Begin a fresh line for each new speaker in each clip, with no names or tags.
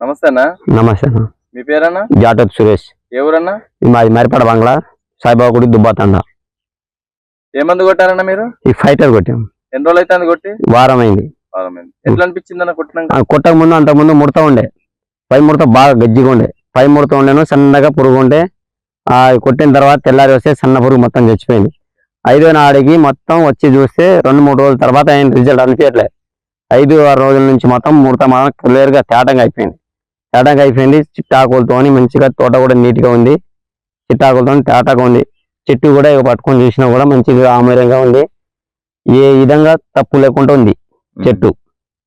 నమస్తే అన్న.
నమస్తే అన్న.
మీ పేరన్నా?
జాటప్ సురేష్. ఇది మాది మరిపాడ బంగ్లా సాయిబాబా గుడి దుబ్బాతండ
ఏ మందు కొట్టారన్నా మీరు?
ఈ ఫైటర్ కొట్టాం.
ఎన్ని రోజులు అయితే కొట్టి?
వారం అయింది
వారం అయింది. ఎట్లా అనిపించింది అన్న కొట్టినాక
కొట్టక ముందు అంతకు ముందు ముడత ఉండే. పై ముడత బాగా గజ్జిగా ఉండే. పై ముడత ఉండేను సన్నగా పురుగు ఉండే. ఆ కొట్టిన తర్వాత తెల్లారి వస్తే సన్న పురుగు మొత్తం చచ్చిపోయింది. ఐదో నాడికి మొత్తం వచ్చి చూస్తే రెండు మూడు రోజుల తర్వాత ఆయన రిజల్ట్ అనిపించట్లే. ఐదు ఆరు రోజుల నుంచి మొత్తం ముడత మాత్రం క్లియర్గా తేటంగా అయిపోయింది. తేటంగా అయిపోయింది. చిట్టాకులతో మంచిగా తోట కూడా నీట్గా ఉంది. చిట్టాకులతో తేటగా ఉంది. చెట్టు కూడా ఇక పట్టుకొని చూసినా కూడా మంచిగా ఆమరంగా ఉంది. ఏ విధంగా తప్పు లేకుండా ఉంది చెట్టు.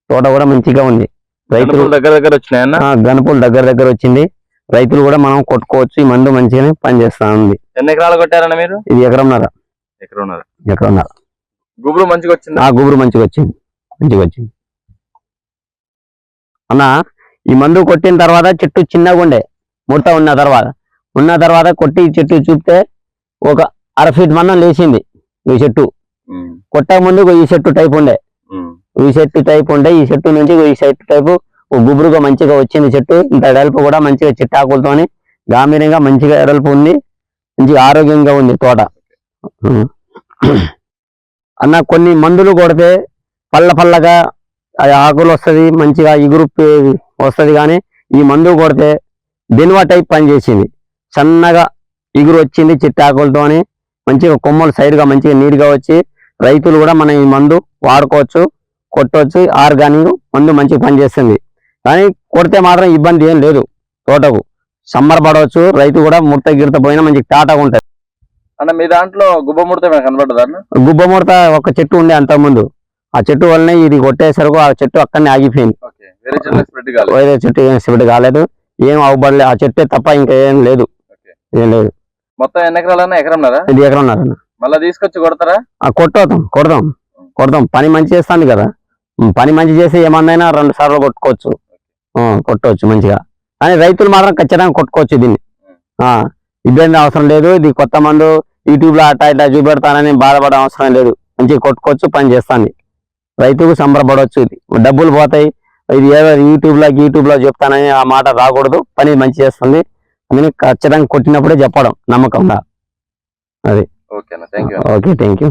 తోట కూడా మంచిగా ఉంది. రైతులు
దగ్గర దగ్గర వచ్చినాయన్న
ఆ, గనుపులు దగ్గర దగ్గర వచ్చింది. రైతులు కూడా మనం కొట్టుకోవచ్చు. ఈ మందు మంచిగానే పనిచేస్తా ఉంది
ఎన్ని ఎకరాలు కొట్టారన్న మీరు?
ఇది ఎకరంన్నర.
ఎకరన్నర.
ఎకరంన్నర.
గుబురు మంచిగా వచ్చింది?
ఆ గుబురు మంచిగా వచ్చింది. మంచిగా వచ్చింది. అన్న ఈ మందు కొట్టిన తర్వాత చెట్టు చిన్నగా ఉండే ముడత ఉన్న తర్వాత. ఉన్న తర్వాత కొట్టి ఈ చెట్టు చూపితే ఒక అర ఫీట్ మందం లేచింది ఈ చెట్టు. కొట్టక ముందు ఈ చెట్టు టైప్ ఉండే. ఈ చెట్టు టైప్ ఉండే ఈ చెట్టు నుంచి ఈ చెట్టు టైపు గుబురుగా మంచిగా వచ్చింది చెట్టు. ఇంత ఎడల్పు కూడా మంచిగా చిట్టాకులతోని గాంభీర్యంగా మంచిగా ఎడల్పు ఉంది. మంచిగా ఆరోగ్యంగా ఉంది తోట. అన్న కొన్ని మందులు కొడితే పళ్ళ పళ్ళగా ఆ ఆకులు వస్తది మంచిగా ఇగురు వస్తది కానీ ఈ మందు కొడితే దిన్వా టైప్ పనిచేసింది సన్నగా ఇగురు వచ్చింది చిట్టాకులతోని మంచిగా కొమ్మలు side గా మంచిగా నీట్గా వచ్చి రైతులు కూడా మనం ఈ మందు వాడుకోవచ్చు కొట్టవచ్చు ఆర్గానిక్ మందు మంచిగా పనిచేస్తుంది కానీ కొడితే మాత్రం ఇబ్బంది ఏం లేదు తోటకు. సంబరపడవచ్చు రైతు కూడా ముడత గిడత పోయినా మంచి టాటా ఉంటుంది.
అన్న మీ దాంట్లో గుబ్బ ముడత అన్న?
గుబ్బ ముడత ఒక చెట్టు ఉండే అంత ముందు ఆ చెట్టు వల్లనే ఇది కొట్టేసరికి ఆ చెట్టు అక్కడనే ఆగిపోయింది.
వేరే స్ప్రెడ్
చెట్టు ఏం సిబిట్ కాలేదు. ఏం అవ్వబడలేదు ఆ చెట్టే తప్ప ఇంకా ఏం లేదు. ఏం లేదు.
మొత్తం ఎన్ని ఎకరాలన్నా ఎకరంన్నారా?
ఇది ఉన్నారు
మళ్ళీ తీసుకొచ్చి కొడతారా?
ఆ కొట్టవుతాం కొడదాం కొడదాం. పని మంచి చేస్తాను కదా. పని మంచి చేసి ఏమన్నైనా రెండు సార్లు కొట్టుకోవచ్చు. కొట్టవచ్చు మంచిగా. కానీ రైతులు మాత్రం ఖచ్చితంగా కొట్టుకోవచ్చు దీన్ని. ఆ, ఇబ్బంది అవసరం లేదు. ఇది కొత్త మందు యూట్యూబ్లో అట్టా ఇట్లా చూపెడతానని బాధపడే అవసరం లేదు. మంచిగా కొట్టుకోవచ్చు పని చేస్తాను రైతుకు సంబరపడవచ్చు ఇది. డబ్బులు పోతాయి. ఇది ఏదో యూట్యూబ్లో యూట్యూబ్లో చెప్తానని ఆ మాట రాకూడదు. పని మంచి చేస్తుంది. అందుకని ఖచ్చితంగా కొట్టినప్పుడే చెప్పడం నమ్మకంగా
యూ
ఓకే థ్యాంక్ యూ